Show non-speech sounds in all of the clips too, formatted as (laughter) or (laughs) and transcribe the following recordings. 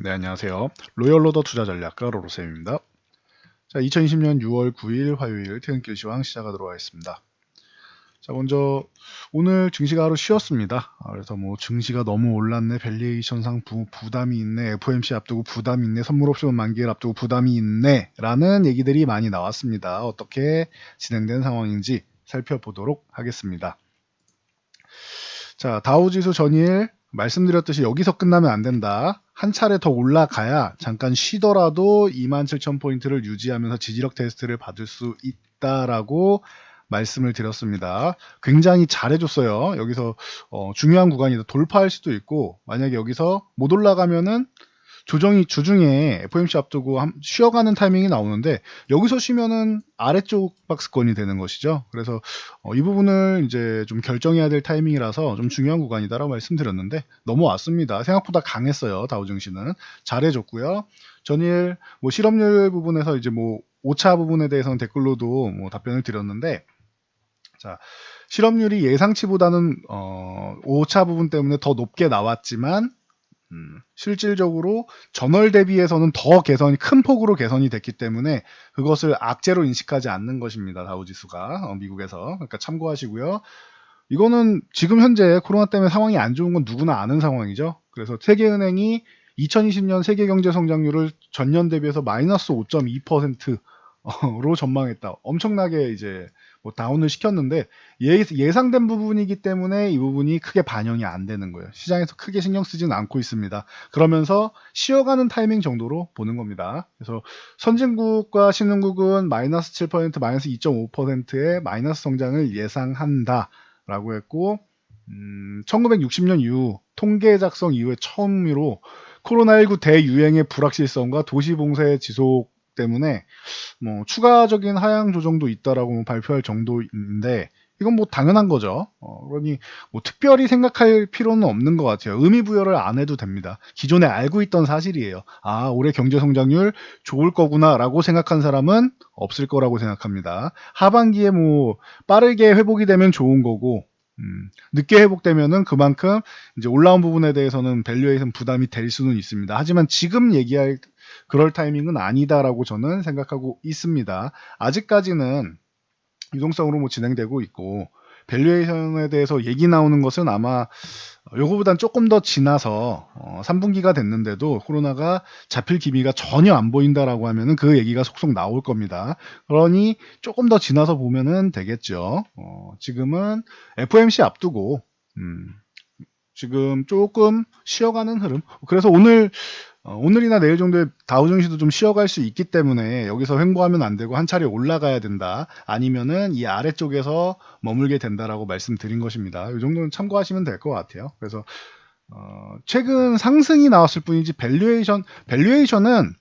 네, 안녕하세요. 로열로더 투자 전략가 로로쌤입니다. 자, 2020년 6월 9일 화요일 퇴근길 시황 시작하도록 하겠습니다. 자, 먼저 오늘 증시가 하루 쉬었습니다. 아, 그래서 뭐 증시가 너무 올랐네, 밸리에이션상 부, 부담이 있네, FOMC 앞두고 부담이 있네, 선물 옵션 만기를 앞두고 부담이 있네, 라는 얘기들이 많이 나왔습니다. 어떻게 진행된 상황인지 살펴보도록 하겠습니다. 자, 다우지수 전일 말씀드렸듯이 여기서 끝나면 안 된다. 한 차례 더 올라가야 잠깐 쉬더라도 27,000포인트를 유지하면서 지지력 테스트를 받을 수 있다라고 말씀을 드렸습니다. 굉장히 잘해줬어요. 여기서 어, 중요한 구간이다. 돌파할 수도 있고 만약에 여기서 못 올라가면은 조정이 주중에 FOMC 앞두고 한- 쉬어가는 타이밍이 나오는데 여기서 쉬면은 아래쪽 박스권이 되는 것이죠. 그래서 어, 이 부분을 이제 좀 결정해야 될 타이밍이라서 좀 중요한 구간이다라고 말씀드렸는데 넘어왔습니다. 생각보다 강했어요. 다우증시는 잘해줬고요. 전일 뭐 실업률 부분에서 이제 뭐 오차 부분에 대해서는 댓글로도 뭐 답변을 드렸는데 자 실업률이 예상치보다는 어, 오차 부분 때문에 더 높게 나왔지만 음, 실질적으로 전월 대비해서는 더 개선이 큰 폭으로 개선이 됐기 때문에 그것을 악재로 인식하지 않는 것입니다. 다우지수가 어, 미국에서 그러니까 참고하시고요. 이거는 지금 현재 코로나 때문에 상황이 안 좋은 건 누구나 아는 상황이죠. 그래서 세계은행이 2020년 세계 경제 성장률을 전년 대비해서 마이너스 5.2%로 전망했다. 엄청나게 이제 뭐 다운을 시켰는데 예, 예상된 부분이기 때문에 이 부분이 크게 반영이 안 되는 거예요. 시장에서 크게 신경 쓰지는 않고 있습니다. 그러면서 쉬어가는 타이밍 정도로 보는 겁니다. 그래서 선진국과 신흥국은 마이너스 7%, 마이너스 2.5%의 마이너스 성장을 예상한다 라고 했고 음, 1960년 이후 통계 작성 이후에 처음으로 코로나19 대유행의 불확실성과 도시 봉쇄 지속 때문에 뭐 추가적인 하향 조정도 있다라고 뭐 발표할 정도인데 이건 뭐 당연한 거죠. 어, 그러니 뭐 특별히 생각할 필요는 없는 것 같아요. 의미 부여를 안 해도 됩니다. 기존에 알고 있던 사실이에요. 아 올해 경제 성장률 좋을 거구나라고 생각한 사람은 없을 거라고 생각합니다. 하반기에 뭐 빠르게 회복이 되면 좋은 거고 음, 늦게 회복되면은 그만큼 이제 올라온 부분에 대해서는 밸류에이션 부담이 될 수는 있습니다. 하지만 지금 얘기할 그럴 타이밍은 아니다라고 저는 생각하고 있습니다. 아직까지는 유동성으로 뭐 진행되고 있고 밸류에이션에 대해서 얘기 나오는 것은 아마 요거보단 조금 더 지나서 어, 3분기가 됐는데도 코로나가 잡힐 기미가 전혀 안 보인다라고 하면은 그 얘기가 속속 나올 겁니다. 그러니 조금 더 지나서 보면은 되겠죠. 어, 지금은 FOMC 앞두고 음, 지금 조금 쉬어가는 흐름. 그래서 오늘 어, 오늘이나 내일 정도에 다우증시도 좀 쉬어갈 수 있기 때문에 여기서 횡보하면 안 되고 한 차례 올라가야 된다. 아니면은 이 아래쪽에서 머물게 된다라고 말씀드린 것입니다. 이 정도는 참고하시면 될 것 같아요. 그래서 어, 최근 상승이 나왔을 뿐이지 밸류에이션 밸류에이션은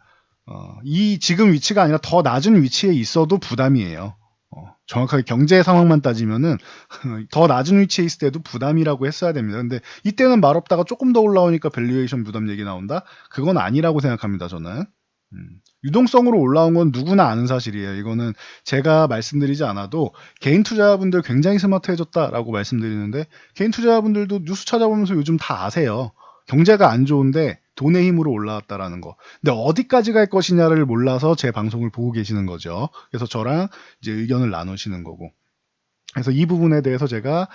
어, 이 지금 위치가 아니라 더 낮은 위치에 있어도 부담이에요. 어, 정확하게 경제 상황만 따지면은 (laughs) 더 낮은 위치에 있을 때도 부담이라고 했어야 됩니다. 근데 이때는 말 없다가 조금 더 올라오니까 밸류에이션 부담 얘기 나온다? 그건 아니라고 생각합니다, 저는. 음, 유동성으로 올라온 건 누구나 아는 사실이에요. 이거는 제가 말씀드리지 않아도 개인 투자자분들 굉장히 스마트해졌다라고 말씀드리는데 개인 투자자분들도 뉴스 찾아보면서 요즘 다 아세요. 경제가 안 좋은데 돈의 힘으로 올라왔다라는 거. 근데 어디까지 갈 것이냐를 몰라서 제 방송을 보고 계시는 거죠. 그래서 저랑 이제 의견을 나누시는 거고. 그래서 이 부분에 대해서 제가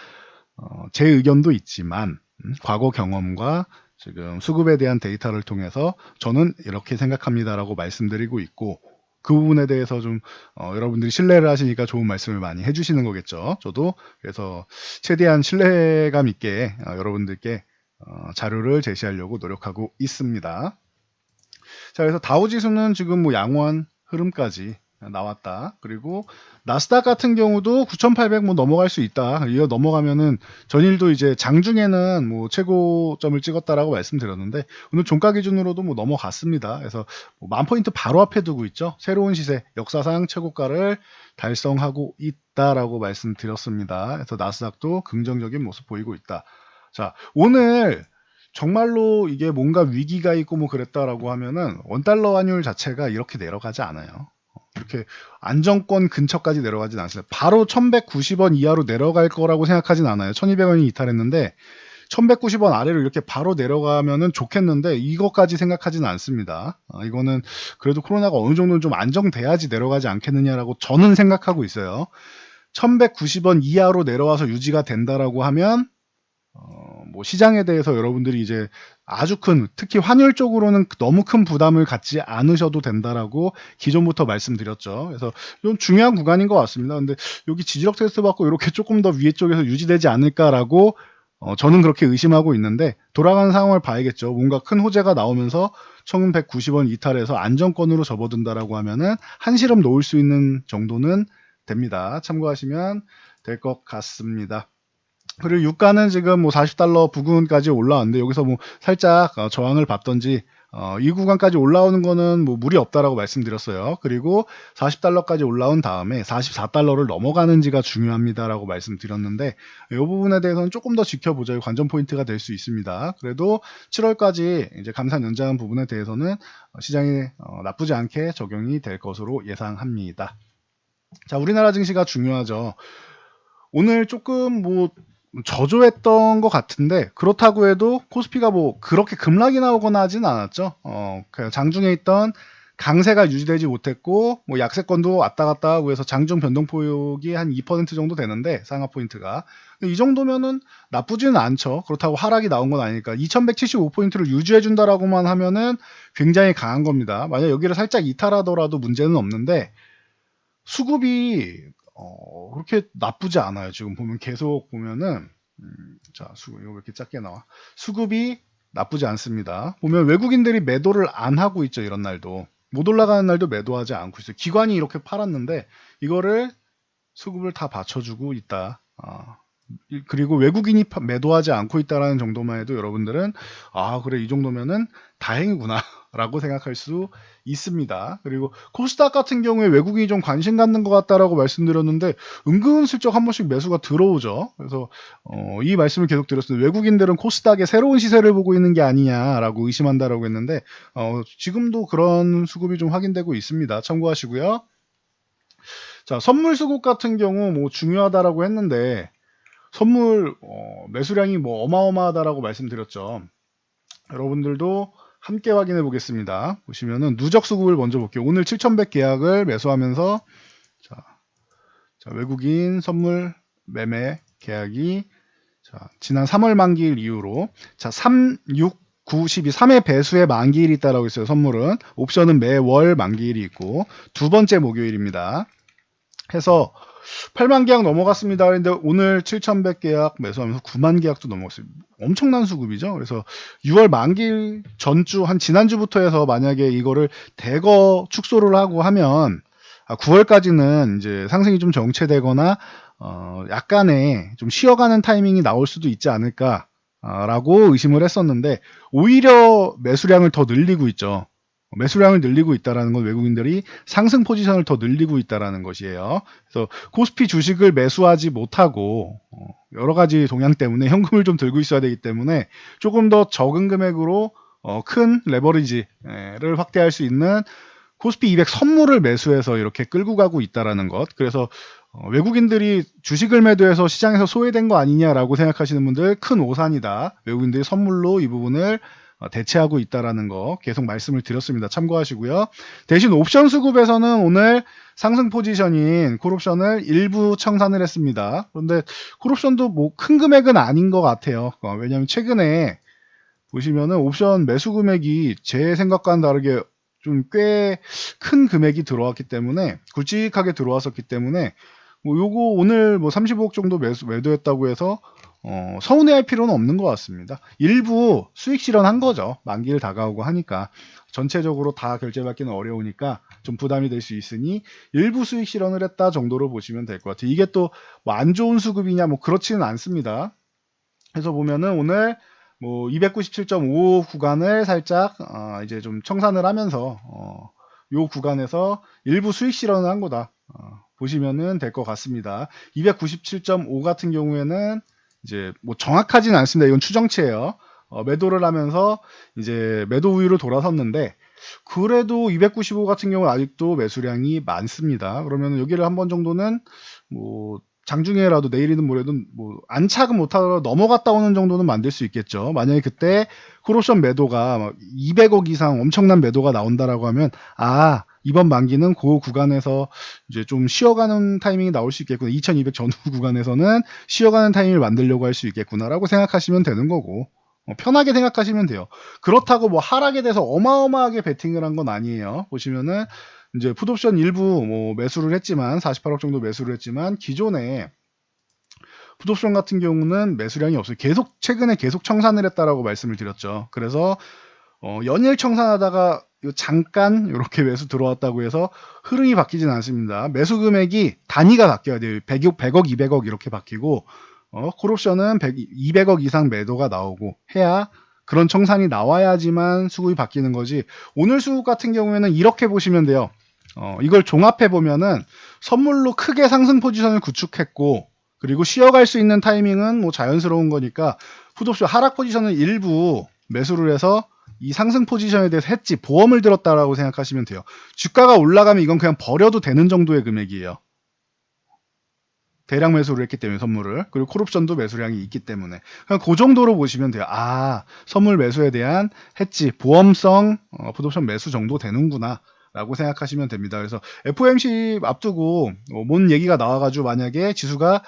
어, 제 의견도 있지만 음, 과거 경험과 지금 수급에 대한 데이터를 통해서 저는 이렇게 생각합니다라고 말씀드리고 있고 그 부분에 대해서 좀 어, 여러분들이 신뢰를 하시니까 좋은 말씀을 많이 해주시는 거겠죠. 저도 그래서 최대한 신뢰감 있게 어, 여러분들께 어, 자료를 제시하려고 노력하고 있습니다. 자, 그래서 다우 지수는 지금 뭐 양호한 흐름까지 나왔다. 그리고 나스닥 같은 경우도 9,800 뭐 넘어갈 수 있다. 이거 넘어가면은 전일도 이제 장중에는 뭐 최고점을 찍었다라고 말씀드렸는데 오늘 종가 기준으로도 뭐 넘어갔습니다. 그래서 뭐만 포인트 바로 앞에 두고 있죠. 새로운 시세 역사상 최고가를 달성하고 있다라고 말씀드렸습니다. 그래서 나스닥도 긍정적인 모습 보이고 있다. 자, 오늘 정말로 이게 뭔가 위기가 있고 뭐 그랬다라고 하면은 원달러 환율 자체가 이렇게 내려가지 않아요. 이렇게 안정권 근처까지 내려가진 않습니다. 바로 1190원 이하로 내려갈 거라고 생각하진 않아요. 1200원이 이탈했는데 1190원 아래로 이렇게 바로 내려가면은 좋겠는데 이것까지 생각하지는 않습니다. 어, 이거는 그래도 코로나가 어느 정도는 좀 안정돼야지 내려가지 않겠느냐라고 저는 생각하고 있어요. 1190원 이하로 내려와서 유지가 된다라고 하면 어, 뭐 시장에 대해서 여러분들이 이제 아주 큰 특히 환율 쪽으로는 너무 큰 부담을 갖지 않으셔도 된다라고 기존부터 말씀드렸죠. 그래서 좀 중요한 구간인 것 같습니다. 근데 여기 지지력 테스트 받고 이렇게 조금 더 위에 쪽에서 유지되지 않을까라고 어, 저는 그렇게 의심하고 있는데 돌아가는 상황을 봐야겠죠. 뭔가 큰 호재가 나오면서 1190원 이탈해서 안정권으로 접어든다라고 하면은 한시름 놓을 수 있는 정도는 됩니다. 참고하시면 될 것 같습니다. 그리고 유가는 지금 뭐 40달러 부근까지 올라왔는데 여기서 뭐 살짝 어, 저항을 받던지 어, 이 구간까지 올라오는 거는 뭐 무리 없다라고 말씀드렸어요. 그리고 40달러까지 올라온 다음에 44달러를 넘어가는지가 중요합니다라고 말씀드렸는데 이 부분에 대해서는 조금 더 지켜보자 관전 포인트가 될 수 있습니다. 그래도 7월까지 이제 감산 연장 부분에 대해서는 어, 시장이 어, 나쁘지 않게 적용이 될 것으로 예상합니다. 자, 우리나라 증시가 중요하죠. 오늘 조금 뭐 저조했던 것 같은데 그렇다고 해도 코스피가 뭐 그렇게 급락이 나오거나 하진 않았죠. 어, 장중에 있던 강세가 유지되지 못했고 뭐 약세권도 왔다 갔다 하고 해서 장중 변동폭이 한 2% 정도 되는데 상하 포인트가 이 정도면은 나쁘지는 않죠. 그렇다고 하락이 나온 건 아니니까 2175포인트를 유지해 준다라고만 하면은 굉장히 강한 겁니다. 만약 여기를 살짝 이탈하더라도 문제는 없는데 수급이 어, 그렇게 나쁘지 않아요. 지금 보면 계속 보면은 음, 자 수급 이거 왜 이렇게 작게 나와? 수급이 나쁘지 않습니다. 보면 외국인들이 매도를 안 하고 있죠. 이런 날도 못 올라가는 날도 매도하지 않고 있어요. 기관이 이렇게 팔았는데 이거를 수급을 다 받쳐주고 있다. 아, 이- 그리고 외국인이 파- 매도하지 않고 있다라는 정도만 해도 여러분들은 아 그래 이 정도면은 다행이구나 (laughs) 라고 생각할 수 있습니다. 그리고 코스닥 같은 경우에 외국인이 좀 관심 갖는 것 같다라고 말씀드렸는데 은근슬쩍 한 번씩 매수가 들어오죠. 그래서 어, 이 말씀을 계속 드렸습니다. 외국인들은 코스닥에 새로운 시세를 보고 있는 게 아니냐라고 의심한다라고 했는데 어, 지금도 그런 수급이 좀 확인되고 있습니다. 참고하시고요. 자 선물 수급 같은 경우 뭐 중요하다라고 했는데 선물 어, 매수량이 뭐 어마어마하다라고 말씀드렸죠. 여러분들도 함께 확인해 보겠습니다. 보시면은 누적 수급을 먼저 볼게요. 오늘 7,100 계약을 매수하면서 자, 자, 외국인 선물 매매 계약이 자, 지난 3월 만기일 이후로 자, 3, 6, 9, 12, 3회 배수의 만기일이 있다라고 있어요. 선물은 옵션은 매월 만기일이 있고 두 번째 목요일입니다. 해서 8만 계약 넘어갔습니다. 그런데 오늘 7,100 계약 매수하면서 9만 계약도 넘어갔어요. 엄청난 수급이죠. 그래서 6월 만기 전주 한 지난주부터 해서 만약에 이거를 대거 축소를 하고 하면 9월까지는 이제 상승이 좀 정체되거나 어, 약간의 좀 쉬어가는 타이밍이 나올 수도 있지 않을까. 라고 의심을 했었는데 오히려 매수량을 더 늘리고 있죠. 매수량을 늘리고 있다라는 건 외국인들이 상승 포지션을 더 늘리고 있다라는 것이에요. 그래서 코스피 주식을 매수하지 못하고 어, 여러 가지 동향 때문에 현금을 좀 들고 있어야 되기 때문에 조금 더 적은 금액으로 어, 큰 레버리지를 확대할 수 있는 코스피 200 선물을 매수해서 이렇게 끌고 가고 있다라는 것. 그래서 어, 외국인들이 주식을 매도해서 시장에서 소외된 거 아니냐라고 생각하시는 분들 큰 오산이다. 외국인들이 선물로 이 부분을 어, 대체하고 있다라는 거 계속 말씀을 드렸습니다. 참고하시고요. 대신 옵션 수급에서는 오늘 상승 포지션인 콜옵션을 일부 청산을 했습니다. 그런데 콜옵션도 뭐 큰 금액은 아닌 것 같아요. 어, 왜냐하면 최근에 보시면은 옵션 매수 금액이 제 생각과는 다르게 좀 꽤 큰 금액이 들어왔기 때문에 굵직하게 들어왔었기 때문에 뭐 요거 오늘 뭐 35억 정도 매수 매도했다고 해서 어, 서운해할 필요는 없는 것 같습니다. 일부 수익 실현한 거죠. 만기를 다가오고 하니까 전체적으로 다 결제받기는 어려우니까 좀 부담이 될 수 있으니 일부 수익 실현을 했다 정도로 보시면 될 것 같아요. 이게 또 뭐 안 좋은 수급이냐 뭐 그렇지는 않습니다. 그래서 보면은 오늘 뭐 297.5 구간을 살짝 어, 이제 좀 청산을 하면서 어, 요 구간에서 일부 수익 실현을 한 거다. 어, 보시면은 될 것 같습니다. 297.5 같은 경우에는 이제 뭐 정확하지는 않습니다. 이건 추정치예요. 어, 매도를 하면서 이제 매도 우위로 돌아섰는데 그래도 295 같은 경우는 아직도 매수량이 많습니다. 그러면 여기를 한 번 정도는 뭐 장중에라도 내일이든 모레든 뭐 안착은 못하더라도 넘어갔다 오는 정도는 만들 수 있겠죠. 만약에 그때 콜옵션 매도가 막 200억 이상 엄청난 매도가 나온다라고 하면 아 이번 만기는 그 구간에서 이제 좀 쉬어가는 타이밍이 나올 수 있겠구나. 2200 전후 (laughs) 구간에서는 쉬어가는 타이밍을 만들려고 할 수 있겠구나라고 생각하시면 되는 거고 어, 편하게 생각하시면 돼요. 그렇다고 뭐 하락에 대해서 어마어마하게 베팅을 한 건 아니에요. 보시면은 이제 풋옵션 일부 뭐 매수를 했지만 48억 정도 매수를 했지만 기존에 풋옵션 같은 경우는 매수량이 없어요. 계속 최근에 계속 청산을 했다라고 말씀을 드렸죠. 그래서 어, 연일 청산하다가 요 잠깐 이렇게 (laughs) 매수 들어왔다고 해서 흐름이 바뀌진 않습니다. 매수 금액이 단위가 바뀌어야 돼요. 100억, 100억 200억 이렇게 바뀌고 어, 콜옵션은 100, 200억 이상 매도가 나오고 해야 그런 청산이 나와야지만 수급이 바뀌는 거지. 오늘 수급 같은 경우에는 이렇게 보시면 돼요. 어, 이걸 종합해 보면은 선물로 크게 상승 포지션을 구축했고 그리고 쉬어갈 수 있는 타이밍은 뭐 자연스러운 거니까 풋옵션 하락 포지션은 일부 매수를 해서 이 상승 포지션에 대해서 했지 보험을 들었다라고 생각하시면 돼요. 주가가 올라가면 이건 그냥 버려도 되는 정도의 금액이에요. 대량 매수를 했기 때문에 선물을 그리고 콜옵션도 매수량이 있기 때문에 그냥 그 정도로 보시면 돼요. 아 선물 매수에 대한 해지 보험성 어, 풋옵션 매수 정도 되는구나. 라고 생각하시면 됩니다. 그래서 FOMC 앞두고 어, 뭔 얘기가 나와가지고 만약에 지수가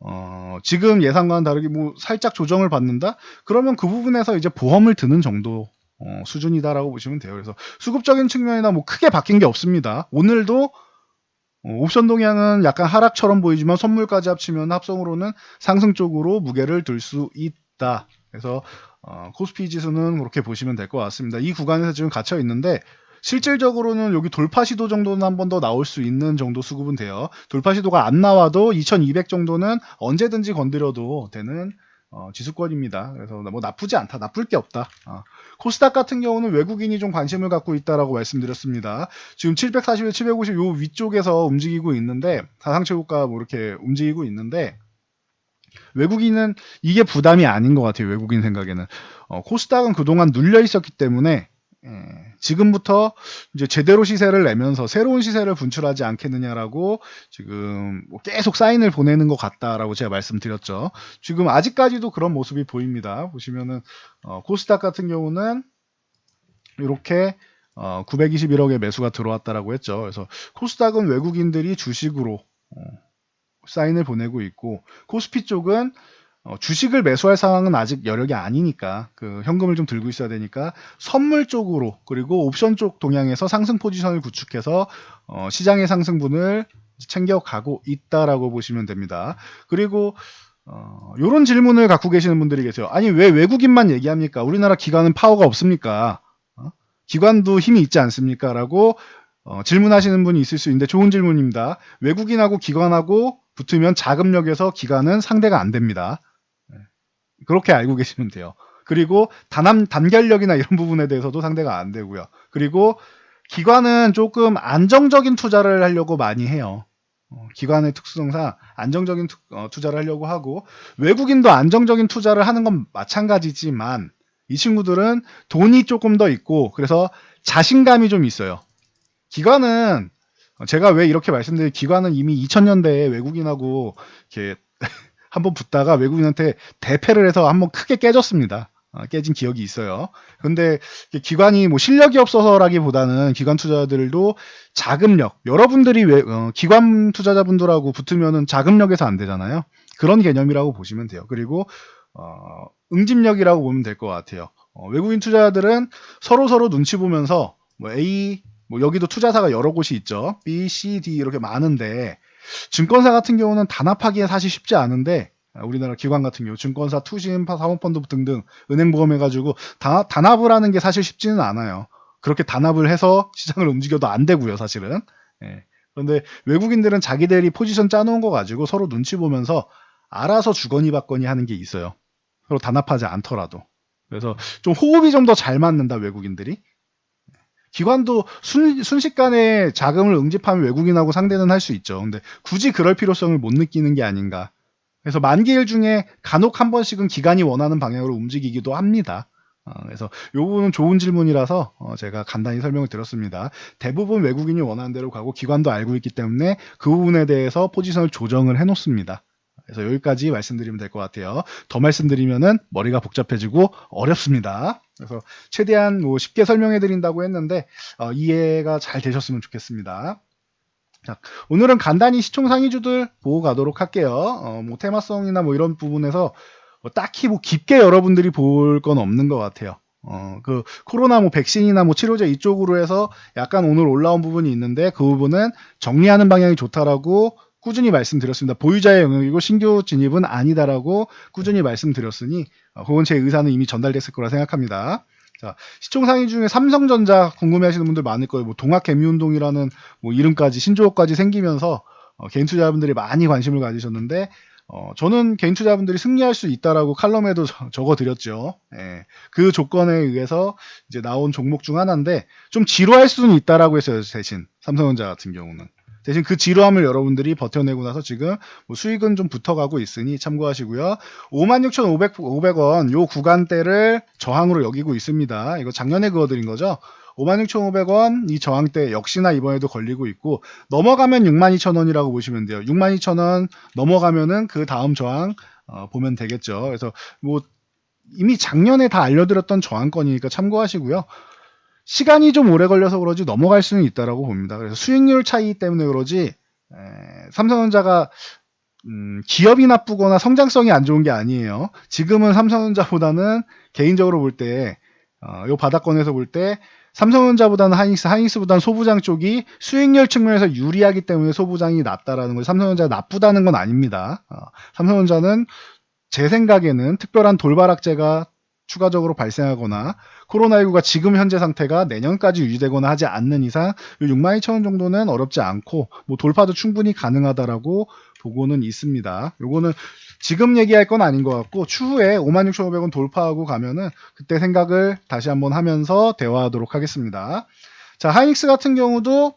어, 지금 예상과는 다르게 뭐 살짝 조정을 받는다? 그러면 그 부분에서 이제 보험을 드는 정도 어, 수준이다라고 보시면 돼요. 그래서 수급적인 측면이나 뭐 크게 바뀐 게 없습니다. 오늘도 어, 옵션 동향은 약간 하락처럼 보이지만 선물까지 합치면 합성으로는 상승 쪽으로 무게를 들 수 있다. 그래서 어, 코스피 지수는 그렇게 보시면 될 것 같습니다. 이 구간에서 지금 갇혀 있는데 실질적으로는 여기 돌파 시도 정도는 한 번 더 나올 수 있는 정도 수급은 돼요. 돌파 시도가 안 나와도 2200 정도는 언제든지 건드려도 되는 어, 지수권입니다. 그래서 뭐 나쁘지 않다. 나쁠 게 없다. 어. 코스닥 같은 경우는 외국인이 좀 관심을 갖고 있다라고 말씀드렸습니다. 지금 740에 750 요 위쪽에서 움직이고 있는데 사상체국가 뭐 이렇게 움직이고 있는데 외국인은 이게 부담이 아닌 것 같아요. 외국인 생각에는 어, 코스닥은 그동안 눌려 있었기 때문에 예, 지금부터 이제 제대로 시세를 내면서 새로운 시세를 분출하지 않겠느냐라고 지금 뭐 계속 사인을 보내는 것 같다라고 제가 말씀드렸죠. 지금 아직까지도 그런 모습이 보입니다. 보시면은 어, 코스닥 같은 경우는 이렇게 어, 921억의 매수가 들어왔다라고 했죠. 그래서 코스닥은 외국인들이 주식으로 어, 사인을 보내고 있고 코스피 쪽은 어, 주식을 매수할 상황은 아직 여력이 아니니까 그 현금을 좀 들고 있어야 되니까 선물 쪽으로 그리고 옵션 쪽 동향에서 상승 포지션을 구축해서 어, 시장의 상승분을 챙겨가고 있다라고 보시면 됩니다. 그리고 어, 이런 질문을 갖고 계시는 분들이 계세요. 아니 왜 외국인만 얘기합니까? 우리나라 기관은 파워가 없습니까? 어? 기관도 힘이 있지 않습니까? 라고 어, 질문하시는 분이 있을 수 있는데 좋은 질문입니다. 외국인하고 기관하고 붙으면 자금력에서 기관은 상대가 안 됩니다. 그렇게 알고 계시면 돼요. 그리고 단함, 단결력이나 이런 부분에 대해서도 상대가 안 되고요. 그리고 기관은 조금 안정적인 투자를 하려고 많이 해요. 어, 기관의 특수성상 안정적인 투, 어, 투자를 하려고 하고 외국인도 안정적인 투자를 하는 건 마찬가지지만 이 친구들은 돈이 조금 더 있고 그래서 자신감이 좀 있어요. 기관은 제가 왜 이렇게 말씀드린 기관은 이미 2000년대에 외국인하고 이렇게 한번 붙다가 외국인한테 대패를 해서 한번 크게 깨졌습니다. 어, 깨진 기억이 있어요. 근데 기관이 뭐 실력이 없어서라기보다는 기관 투자들도 자금력, 여러분들이 왜, 어, 기관 투자자분들하고 붙으면은 자금력에서 안 되잖아요. 그런 개념이라고 보시면 돼요. 그리고 어, 응집력이라고 보면 될 것 같아요. 어, 외국인 투자자들은 서로 서로 눈치 보면서 뭐 A, 뭐 여기도 투자사가 여러 곳이 있죠. B, C, D 이렇게 많은데 증권사 같은 경우는 단합하기에 사실 쉽지 않은데 아, 우리나라 기관 같은 경우 증권사, 투신, 사모펀드 등등 은행 보험 해가지고 단합, 단합을 하는 게 사실 쉽지는 않아요. 그렇게 단합을 해서 시장을 움직여도 안 되고요, 사실은. 예. 그런데 외국인들은 자기들이 포지션 짜놓은 거 가지고 서로 눈치 보면서 알아서 주거니 받거니 하는 게 있어요. 서로 단합하지 않더라도. 그래서 좀 호흡이 좀 더 잘 맞는다, 외국인들이. 기관도 순, 순식간에 자금을 응집하면 외국인하고 상대는 할 수 있죠. 근데 굳이 그럴 필요성을 못 느끼는 게 아닌가. 그래서 만기일 중에 간혹 한 번씩은 기관이 원하는 방향으로 움직이기도 합니다. 어, 그래서 이 부분은 좋은 질문이라서 어, 제가 간단히 설명을 드렸습니다. 대부분 외국인이 원하는 대로 가고 기관도 알고 있기 때문에 그 부분에 대해서 포지션을 조정을 해놓습니다. 그래서 여기까지 말씀드리면 될 것 같아요. 더 말씀드리면은 머리가 복잡해지고 어렵습니다. 그래서 최대한 뭐 쉽게 설명해 드린다고 했는데 어, 이해가 잘 되셨으면 좋겠습니다. 자, 오늘은 간단히 시총 상위주들 보고 가도록 할게요. 어, 뭐 테마성이나 뭐 이런 부분에서 뭐 딱히 뭐 깊게 여러분들이 볼 건 없는 것 같아요. 어, 그 코로나 뭐 백신이나 뭐 치료제 이쪽으로 해서 약간 오늘 올라온 부분이 있는데 그 부분은 정리하는 방향이 좋다라고 꾸준히 말씀드렸습니다. 보유자의 영역이고 신규 진입은 아니다라고 꾸준히 말씀드렸으니 어, 그건 제 의사는 이미 전달됐을 거라 생각합니다. 자, 시총 상위 중에 삼성전자 궁금해하시는 분들 많을 거예요. 뭐 동학 개미 운동이라는 뭐 이름까지 신조어까지 생기면서 어, 개인 투자분들이 많이 관심을 가지셨는데 어, 저는 개인 투자분들이 승리할 수 있다라고 칼럼에도 적어 드렸죠. 예, 그 조건에 의해서 이제 나온 종목 중 하나인데 좀 지루할 수는 있다라고 했어요. 대신 삼성전자 같은 경우는. 대신 그 지루함을 여러분들이 버텨내고 나서 지금 뭐 수익은 좀 붙어가고 있으니 참고하시고요. 56,500원 요 구간대를 저항으로 여기고 있습니다. 이거 작년에 그어드린 거죠. 56,500원 이 저항대 역시나 이번에도 걸리고 있고 넘어가면 62,000원이라고 보시면 돼요. 62,000원 넘어가면은 그 다음 저항 어, 보면 되겠죠. 그래서 뭐 이미 작년에 다 알려드렸던 저항권이니까 참고하시고요. 시간이 좀 오래 걸려서 그러지 넘어갈 수는 있다라고 봅니다. 그래서 수익률 차이 때문에 그러지 에, 삼성전자가 음, 기업이 나쁘거나 성장성이 안 좋은 게 아니에요. 지금은 삼성전자보다는 개인적으로 볼 때, 어, 요 바닥권에서 볼 때, 삼성전자보다는 하이닉스, 하이닉스보다는 소부장 쪽이 수익률 측면에서 유리하기 때문에 소부장이 낫다라는 거죠. 삼성전자가 나쁘다는 건 아닙니다. 어, 삼성전자는 제 생각에는 특별한 돌발 악재가 추가적으로 발생하거나 코로나19가 지금 현재 상태가 내년까지 유지되거나 하지 않는 이상 62,000원 정도는 어렵지 않고 뭐 돌파도 충분히 가능하다라고 보고는 있습니다. 요거는 지금 얘기할 건 아닌 것 같고 추후에 56,500원 돌파하고 가면은 그때 생각을 다시 한번 하면서 대화하도록 하겠습니다. 자, 하이닉스 같은 경우도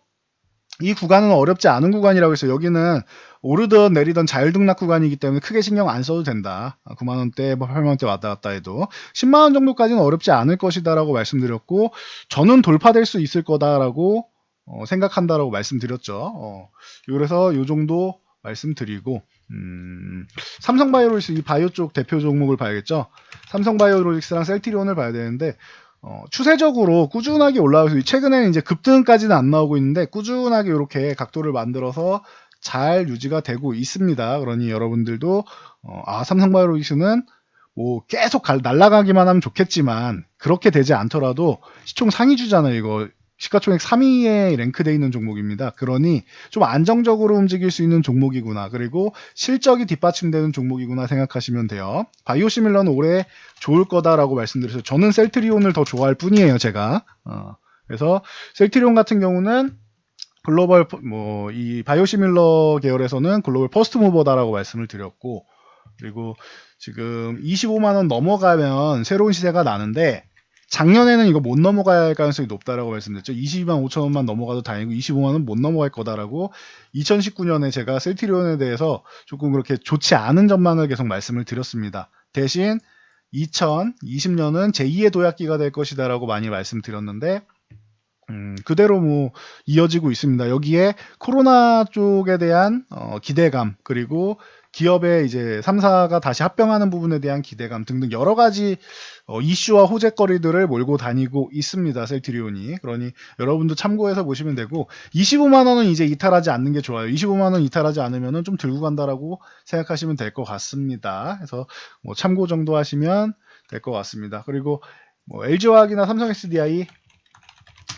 이 구간은 어렵지 않은 구간이라고 했어요. 여기는 오르던 내리던 자율등락 구간이기 때문에 크게 신경 안 써도 된다. 9만원대, 8만원대 왔다 갔다 해도 10만원 정도까지는 어렵지 않을 것이다 라고 말씀드렸고 저는 돌파될 수 있을 거다라고 어, 생각한다라고 말씀드렸죠. 어, 그래서 이 정도 말씀드리고 음, 삼성바이오로직스 이 바이오 쪽 대표 종목을 봐야겠죠. 삼성바이오로직스랑 셀트리온을 봐야 되는데 어, 추세적으로 꾸준하게 올라가서 최근에는 이제 급등까지는 안 나오고 있는데 꾸준하게 이렇게 각도를 만들어서 잘 유지가 되고 있습니다. 그러니 여러분들도 어, 아 삼성바이오로직스는 뭐 계속 갈, 날아가기만 하면 좋겠지만 그렇게 되지 않더라도 시총 상위주잖아요. 이거 시가총액 3위에 랭크되어 있는 종목입니다. 그러니 좀 안정적으로 움직일 수 있는 종목이구나. 그리고 실적이 뒷받침되는 종목이구나 생각하시면 돼요. 바이오시밀러는 올해 좋을 거다라고 말씀드려서 저는 셀트리온을 더 좋아할 뿐이에요. 제가. 어, 그래서 셀트리온 같은 경우는 글로벌 뭐 이 바이오시밀러 계열에서는 글로벌 퍼스트 무버다라고 말씀을 드렸고 그리고 지금 25만 원 넘어가면 새로운 시세가 나는데 작년에는 이거 못 넘어갈 가능성이 높다라고 말씀드렸죠. 22만 5천 원만 넘어가도 다행이고 25만 원 못 넘어갈 거다라고 2019년에 제가 셀트리온에 대해서 조금 그렇게 좋지 않은 전망을 계속 말씀을 드렸습니다. 대신 2020년은 제2의 도약기가 될 것이다라고 많이 말씀드렸는데 음, 그대로 뭐 이어지고 있습니다. 여기에 코로나 쪽에 대한 어, 기대감 그리고 기업의 이제 3사가 다시 합병하는 부분에 대한 기대감 등등 여러 가지 어, 이슈와 호재거리들을 몰고 다니고 있습니다. 셀트리온이. 그러니 여러분도 참고해서 보시면 되고 25만 원은 이제 이탈하지 않는 게 좋아요. 25만 원 이탈하지 않으면은 좀 들고 간다라고 생각하시면 될 것 같습니다. 그래서 뭐 참고 정도 하시면 될 것 같습니다. 그리고 뭐 LG화학이나 삼성 SDI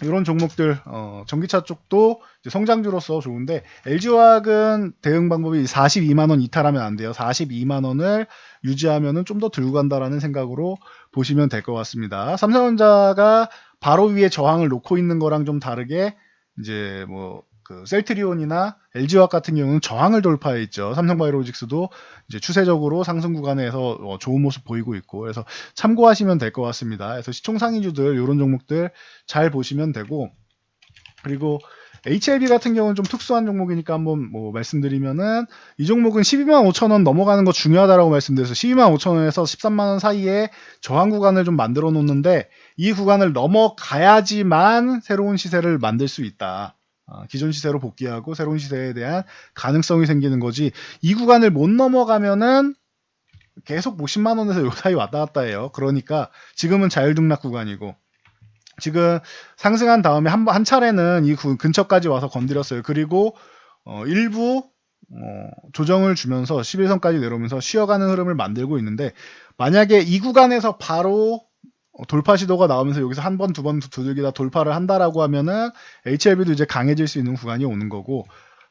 이런 종목들 어, 전기차 쪽도 성장주로서 좋은데 LG화학은 대응 방법이 42만 원 이탈하면 안 돼요. 42만 원을 유지하면은 좀 더 들고 간다라는 생각으로 보시면 될 것 같습니다. 삼성전자가 바로 위에 저항을 놓고 있는 거랑 좀 다르게 이제 뭐 그 셀트리온이나 LG화학 같은 경우는 저항을 돌파해 있죠. 삼성바이오로직스도 이제 추세적으로 상승 구간에서 어, 좋은 모습 보이고 있고 그래서 참고하시면 될 것 같습니다. 그래서 시총 상위주들 이런 종목들 잘 보시면 되고 그리고 HLB 같은 경우는 좀 특수한 종목이니까 한번 뭐 말씀드리면은 이 종목은 12만 5천 원 넘어가는 거 중요하다라고 말씀드려서 12만 5천 원에서 13만 원 사이에 저항 구간을 좀 만들어 놓는데 이 구간을 넘어가야지만 새로운 시세를 만들 수 있다. 아, 기존 시세로 복귀하고 새로운 시세에 대한 가능성이 생기는 거지 이 구간을 못 넘어가면은 계속 뭐 10만 원에서 요 사이 왔다 갔다 해요. 그러니까 지금은 자율등락 구간이고 지금 상승한 다음에 한, 번- 한 차례는 이 구- 근처까지 와서 건드렸어요. 그리고 어, 일부 어, 조정을 주면서 11선까지 내려오면서 쉬어가는 흐름을 만들고 있는데 만약에 이 구간에서 바로 어, 돌파 시도가 나오면서 여기서 한 번, 두 번 두들기다 돌파를 한다라고 하면은 HLB도 이제 강해질 수 있는 구간이 오는 거고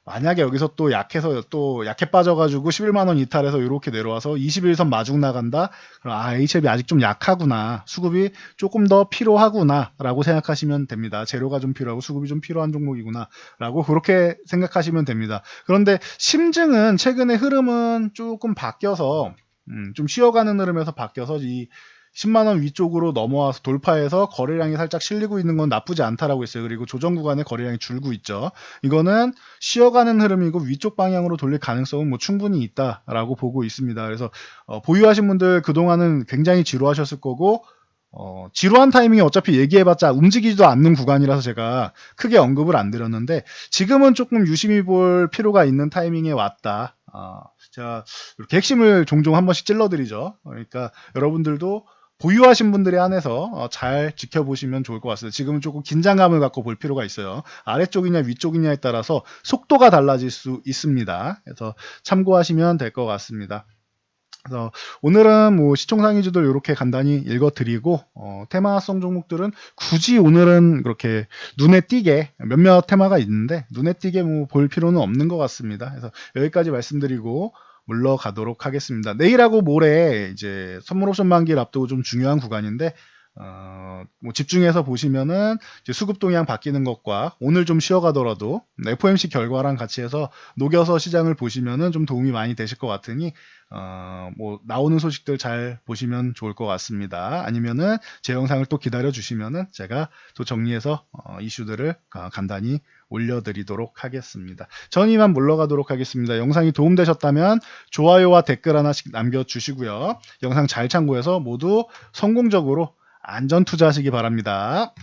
만약에 여기서 또 약해서 또 약해 빠져가지고 11만 원 이탈해서 이렇게 내려와서 21선 마중 나간다. 그럼 아 HLB 아직 좀 약하구나. 수급이 조금 더 필요하구나라고 생각하시면 됩니다. 재료가 좀 필요하고 수급이 좀 필요한 종목이구나라고 그렇게 생각하시면 됩니다. 그런데 심증은 최근의 흐름은 조금 바뀌어서 음, 좀 쉬어가는 흐름에서 바뀌어서 이 10만 원 위쪽으로 넘어와서 돌파해서 거래량이 살짝 실리고 있는 건 나쁘지 않다라고 했어요. 그리고 조정 구간에 거래량이 줄고 있죠. 이거는 쉬어가는 흐름이고 위쪽 방향으로 돌릴 가능성은 뭐 충분히 있다라고 보고 있습니다. 그래서 어, 보유하신 분들 그동안은 굉장히 지루하셨을 거고 어, 지루한 타이밍에 어차피 얘기해봤자 움직이지도 않는 구간이라서 제가 크게 언급을 안 드렸는데 지금은 조금 유심히 볼 필요가 있는 타이밍에 왔다. 아, 제가 이렇게 핵심을 종종 한 번씩 찔러드리죠. 그러니까 여러분들도 보유하신 분들에 한해서 어, 잘 지켜보시면 좋을 것 같습니다. 지금은 조금 긴장감을 갖고 볼 필요가 있어요. 아래쪽이냐 위쪽이냐에 따라서 속도가 달라질 수 있습니다. 그래서 참고하시면 될 것 같습니다. 그래서 오늘은 뭐 시총 상위주들 이렇게 간단히 읽어드리고 어, 테마성 종목들은 굳이 오늘은 그렇게 눈에 띄게 몇몇 테마가 있는데 눈에 띄게 뭐 볼 필요는 없는 것 같습니다. 그래서 여기까지 말씀드리고 물러가도록 하겠습니다. 내일하고 모레 이제 선물 옵션 만기를 앞두고 좀 중요한 구간인데 어, 뭐 집중해서 보시면은 수급 동향 바뀌는 것과 오늘 좀 쉬어가더라도 FOMC 결과랑 같이 해서 녹여서 시장을 보시면은 좀 도움이 많이 되실 것 같으니 어, 뭐 나오는 소식들 잘 보시면 좋을 것 같습니다. 아니면은 제 영상을 또 기다려 주시면은 제가 또 정리해서 어, 이슈들을 어, 간단히 올려드리도록 하겠습니다. 전 이만 물러가도록 하겠습니다. 영상이 도움되셨다면 좋아요와 댓글 하나씩 남겨주시고요. 영상 잘 참고해서 모두 성공적으로 안전 투자하시기 바랍니다.